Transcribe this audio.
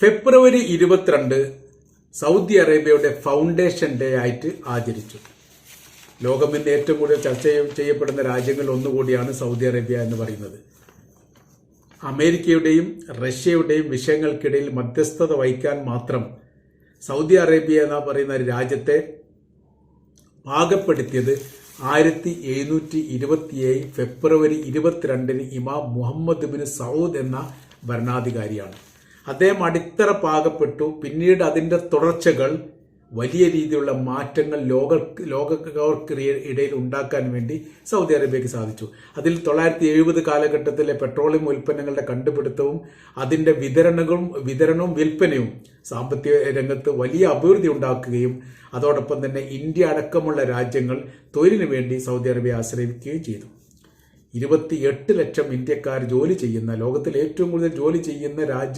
ഫെബ്രുവരി ഇരുപത്തിരണ്ട് സൗദി അറേബ്യയുടെ foundation day ആയിട്ട് ആചരിച്ചു. ലോകം ഏറ്റവും കൂടുതൽ ചർച്ച ചെയ്യപ്പെടുന്ന രാജ്യങ്ങളിൽ ഒന്നുകൂടിയാണ് സൗദി അറേബ്യ എന്ന് പറയുന്നത്. അമേരിക്കയുടെയും റഷ്യയുടെയും വിഷയങ്ങൾക്കിടയിൽ മധ്യസ്ഥത വഹിക്കാൻ മാത്രം സൗദി അറേബ്യ എന്ന് പറയുന്ന രാജ്യത്തെ പാകപ്പെടുത്തിയത് ആയിരത്തി എഴുന്നൂറ്റി ഇരുപത്തിയേഴ് ഫെബ്രുവരി ഇരുപത്തിരണ്ടിന് ഇമാം മുഹമ്മദ് ബിൻ സൗദ് എന്ന ഭരണാധികാരിയാണ്. അദ്ദേഹം അടിത്തറ പാകപ്പെട്ടു പിന്നീട് അതിന്റെ തുടർച്ചകൾ വലിയ രീതിയിലുള്ള മാറ്റങ്ങൾ ലോക ലോകർക്ക് ഇടയിൽ ഉണ്ടാക്കാൻ വേണ്ടി സൗദി അറേബ്യക്ക് സാധിച്ചു. അതിൽ തൊള്ളായിരത്തി എഴുപത് കാലഘട്ടത്തിലെ പെട്രോളിയം ഉൽപ്പന്നങ്ങളുടെ കണ്ടുപിടുത്തവും അതിന്റെ വിതരണവും വിതരണവും വിൽപ്പനയും സാമ്പത്തിക രംഗത്ത് വലിയ അഭിവൃദ്ധി ഉണ്ടാക്കുകയും അതോടൊപ്പം തന്നെ ഇന്ത്യ അടക്കമുള്ള രാജ്യങ്ങൾ തൊഴിലിനു വേണ്ടി സൗദി അറേബ്യ ആശ്രയിക്കുകയും ചെയ്തു. ഇരുപത്തിയെട്ട് ലക്ഷം ഇന്ത്യക്കാർ ജോലി ചെയ്യുന്ന ലോകത്തിൽ ഏറ്റവും കൂടുതൽ ജോലി ചെയ്യുന്ന രാജ്യം